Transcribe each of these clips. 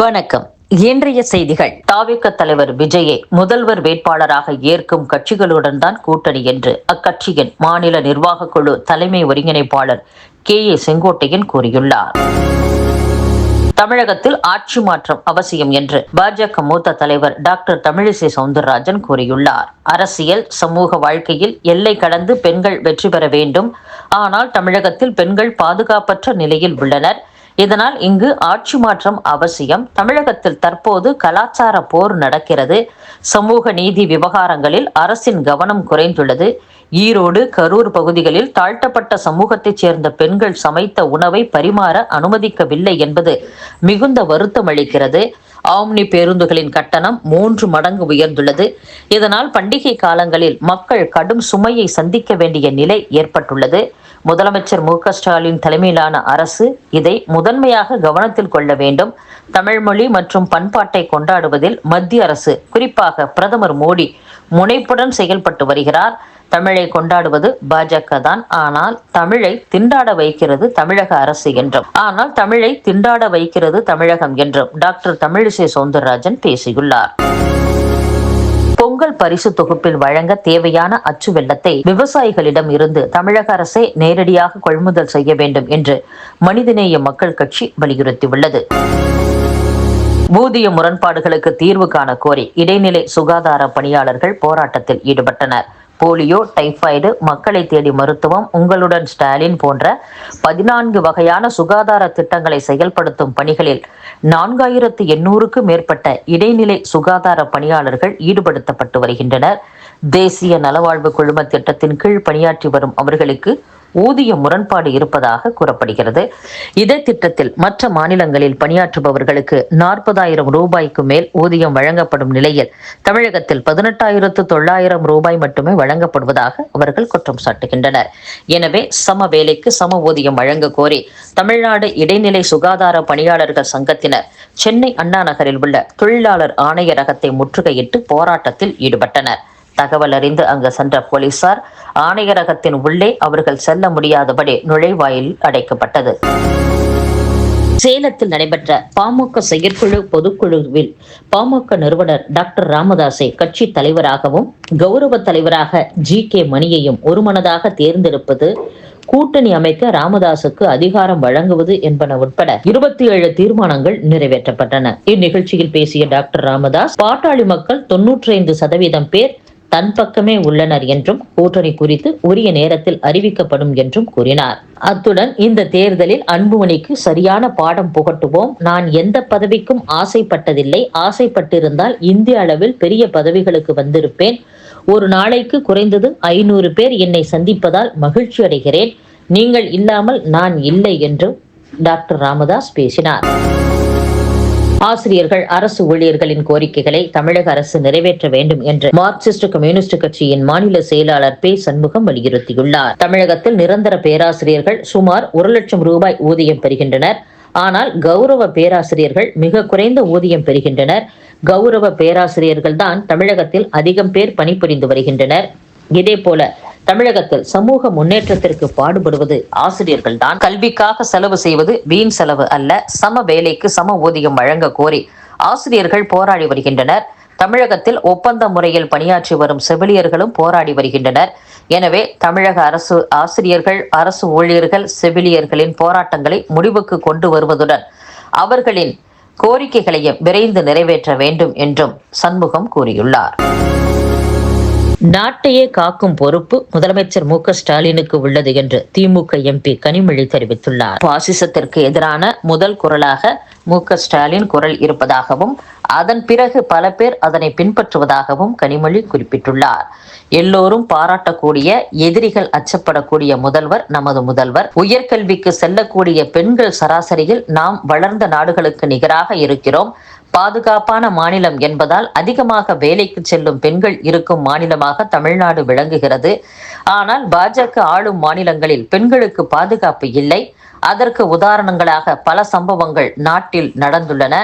வணக்கம். இன்றைய செய்திகள். தாவிக தலைவர் விஜயை முதல்வர் வேட்பாளராக ஏற்கும் கட்சிகளுடன் தான் கூட்டணி என்று அக்கட்சியின் மாநில நிர்வாக குழு தலைமை ஒருங்கிணைப்பாளர் கே. ஏ. செங்கோட்டையன் கூறியுள்ளார். தமிழகத்தில் ஆட்சி மாற்றம் அவசியம் என்று பாஜக மூத்த தலைவர் டாக்டர் தமிழிசை சவுந்தரராஜன் கூறியுள்ளார். அரசியல் சமூக வாழ்க்கையில் எல்லை கடந்து பெண்கள் வெற்றி பெற வேண்டும். ஆனால் தமிழகத்தில் பெண்கள் பாதுகாப்பற்ற நிலையில் உள்ளனர். இதனால் இங்கு ஆட்சி மாற்றம் அவசியம். தமிழகத்தில் தற்போது கலாச்சார போர் நடக்கிறது. சமூக நீதி விவகாரங்களில் அரசின் கவனம் குறைந்துள்ளது. ஈரோடு கரூர் பகுதிகளில் தாழ்த்தப்பட்ட சமூகத்தைச் சேர்ந்த பெண்கள் சமைத்த உணவை பரிமாற அனுமதிக்கவில்லை என்பது மிகுந்த வருத்தம் அளிக்கிறது. ஆம்னி பேருந்துகளின் கட்டணம் மூன்று மடங்கு உயர்ந்துள்ளது. இதனால் பண்டிகை காலங்களில் மக்கள் கடும் சுமையை சந்திக்க வேண்டிய நிலை ஏற்பட்டுள்ளது. முதலமைச்சர் மு ஸ்டாலின் தலைமையிலான அரசு இதை முதன்மையாக கவனத்தில் கொள்ள வேண்டும். தமிழ் மொழி மற்றும் பண்பாட்டை கொண்டாடுவதில் மத்திய அரசு குறிப்பாக பிரதமர் மோடி முனைப்புடன் செயல்பட்டு வருகிறார். தமிழை கொண்டாடுவது பாஜக தான். ஆனால் தமிழை திண்டாட வைக்கிறது தமிழக அரசு என்றும். ஆனால் தமிழை திண்டாட வைக்கிறது தமிழகம் என்றும் டாக்டர் தமிழிசை சவுந்தரராஜன் பேசியுள்ளார். பொங்கல் பரிசு தொகுப்பில் வழங்க தேவையான அச்சு வெள்ளத்தை விவசாயிகளிடம் இருந்து தமிழக அரசே நேரடியாக கொள்முதல் செய்ய வேண்டும் என்று மனிதநேய மக்கள் கட்சி வலியுறுத்தியுள்ளது. ஊதிய முரண்பாடுகளுக்கு தீர்வு காண கோரி இடைநிலை சுகாதார பணியாளர்கள் போராட்டத்தில் ஈடுபட்டனர். போலியோ டைபாய்டு மக்களை தேடி மருத்துவம் உங்களுடன் ஸ்டாலின் போன்ற பதினான்கு வகையான சுகாதார திட்டங்களை செயல்படுத்தும் பணிகளில் நான்காயிரத்து எண்ணூறுக்கும் மேற்பட்ட இடைநிலை சுகாதார பணியாளர்கள் ஈடுபடுத்தப்பட்டு வருகின்றனர். தேசிய நலவாழ்வு குழும திட்டத்தின் கீழ் பணியாற்றி வரும் அவர்களுக்கு ஊதிய முரண்பாடு இருப்பதாக கூறப்படுகிறது. இதே திட்டத்தில் மற்ற மாநிலங்களில் பணியாற்றுபவர்களுக்கு நாற்பதாயிரம் ரூபாய்க்கு மேல் ஊதியம் வழங்கப்படும் நிலையில் தமிழகத்தில் பதினெட்டாயிரத்து தொள்ளாயிரம் ரூபாய் மட்டுமே வழங்கப்படுவதாக அவர்கள் குற்றம் சாட்டுகின்றனர். எனவே சம வேலைக்கு சம ஊதியம் வழங்க கோரி தமிழ்நாடு இடைநிலை சுகாதார பணியாளர்கள் சங்கத்தினர் சென்னை அண்ணா நகரில் உள்ள தொழிலாளர் ஆணையரகத்தை முற்றுகையிட்டு போராட்டத்தில் ஈடுபட்டனர். தகவல் அறிந்து அங்கு சென்ற போலீசார் ஆணையரகத்தின் உள்ளே அவர்கள் செல்ல முடியாதபடி நுழைவாயில் அடைக்கப்பட்டது. சேலத்தில் நடைபெற்ற பாமக செயற்குழு பொதுக்குழுவில் பாமக நிறுவனர் டாக்டர் ராமதாஸை கட்சி தலைவராகவும் கௌரவ தலைவராக ஜி கே மணியையும் ஒருமனதாக தேர்ந்தெடுப்பது கூட்டணி அமைக்க ராமதாசுக்கு அதிகாரம் வழங்குவது என்பன உட்பட இருபத்தி ஏழு தீர்மானங்கள் நிறைவேற்றப்பட்டன. இந்நிகழ்ச்சியில் பேசிய டாக்டர் ராமதாஸ் பாட்டாளி மக்கள் தொன்னூற்றி ஐந்து சதவீதம் பேர் தன் பக்கமே உள்ளனர் என்றும் கூட்டணி குறித்து உரிய நேரத்தில் அறிவிக்கப்படும் என்றும் கூறினார். அத்துடன் இந்த தேர்தலில் அன்புமணிக்கு சரியான பாடம் புகட்டுவோம். நான் எந்த பதவிக்கும் ஆசைப்பட்டதில்லை. ஆசைப்பட்டிருந்தால் இந்திய அளவில் பெரிய பதவிகளுக்கு வந்திருப்பேன். ஒரு நாளைக்கு குறைந்தது ஐநூறு பேர் என்னை சந்திப்பதால் மகிழ்ச்சி அடைகிறேன். நீங்கள் இல்லாமல் நான் இல்லை என்றும் டாக்டர் ராமதாஸ் பேசினார். ஆசிரியர்கள் அரசு ஊழியர்களின் கோரிக்கைகளை தமிழக அரசு நிறைவேற்ற வேண்டும் என்று மார்க்சிஸ்ட் கம்யூனிஸ்ட் கட்சியின் மாநில செயலாளர் பே. சண்முகம் வலியுறுத்தியுள்ளார். தமிழகத்தில் நிரந்தர பேராசிரியர்கள் சுமார் ஒரு லட்சம் ரூபாய் ஊதியம் பெறுகின்றனர். ஆனால் கௌரவ பேராசிரியர்கள் மிக குறைந்த ஊதியம் பெறுகின்றனர். கௌரவ பேராசிரியர்கள் தான் தமிழகத்தில் அதிகம் பேர் பணிபுரிந்து வருகின்றனர். இதே போல தமிழகத்தில் சமூக முன்னேற்றத்திற்கு பாடுபடுவது ஆசிரியர்கள் தான் கல்விக்காக செலவு செய்வது வீண் செலவு அல்ல. சம வேலைக்கு சம ஊதியம் வழங்க கோரி ஆசிரியர்கள் போராடி வருகின்றனர். தமிழகத்தில் ஒப்பந்த முறையில் பணியாற்றி வரும் செவிலியர்களும் போராடி வருகின்றனர். எனவே தமிழக அரசு ஆசிரியர்கள் அரசு ஊழியர்கள் செவிலியர்களின் போராட்டங்களை முடிவுக்கு கொண்டு வருவதுடன் அவர்களின் கோரிக்கைகளையும் விரைந்து நிறைவேற்ற வேண்டும் என்றும் சண்முகம் கூறியுள்ளார். நாட்டையே காக்கும் பொறுப்பு முதலமைச்சர் மு ஸ்டாலினுக்கு உள்ளது என்று திமுக எம்பி கனிமொழி தெரிவித்துள்ளார். பாசிசத்திற்கு எதிரான முதல் குரலாக மு ஸ்டாலின் குரல் இருப்பதாகவும் அதன் பிறகு பல பேர் அதனை பின்பற்றுவதாகவும் கனிமொழி குறிப்பிட்டுள்ளார். எல்லோரும் பாராட்டக்கூடிய எதிரிகள் அச்சப்படக்கூடிய முதல்வர் நமது முதல்வர். உயர்கல்விக்கு செல்லக்கூடிய பெண்கள் சராசரியில் நாம் வளர்ந்த நாடுகளுக்கு நிகராக இருக்கிறோம். பாதுகாப்பான மாநிலம் என்பதால் அதிகமாக வேலைக்கு செல்லும் பெண்கள் இருக்கும் மாநிலமாக தமிழ்நாடு விளங்குகிறது. ஆனால் பாஜக ஆளும் மாநிலங்களில் பெண்களுக்கு பாதுகாப்பு இல்லை. அதற்கு உதாரணங்களாக பல சம்பவங்கள் நாட்டில் நடந்துள்ளன.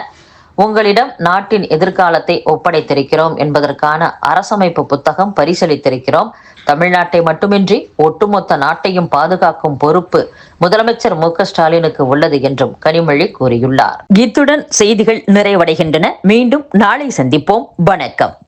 உங்களிடம் நாட்டின் எதிர்காலத்தை ஒப்படைத்திருக்கிறோம் என்பதற்கான அரசமைப்பு புத்தகம் பரிசளித்திருக்கிறோம். தமிழ்நாட்டை மட்டுமின்றி ஒட்டுமொத்த நாட்டையும் பாதுகாக்கும் பொறுப்பு முதலமைச்சர் மு ஸ்டாலினுக்கு உள்ளது என்றும் கனிமொழி கூறியுள்ளார். இத்துடன் செய்திகள் நிறைவடைகின்றன. மீண்டும் நாளை சந்திப்போம். வணக்கம்.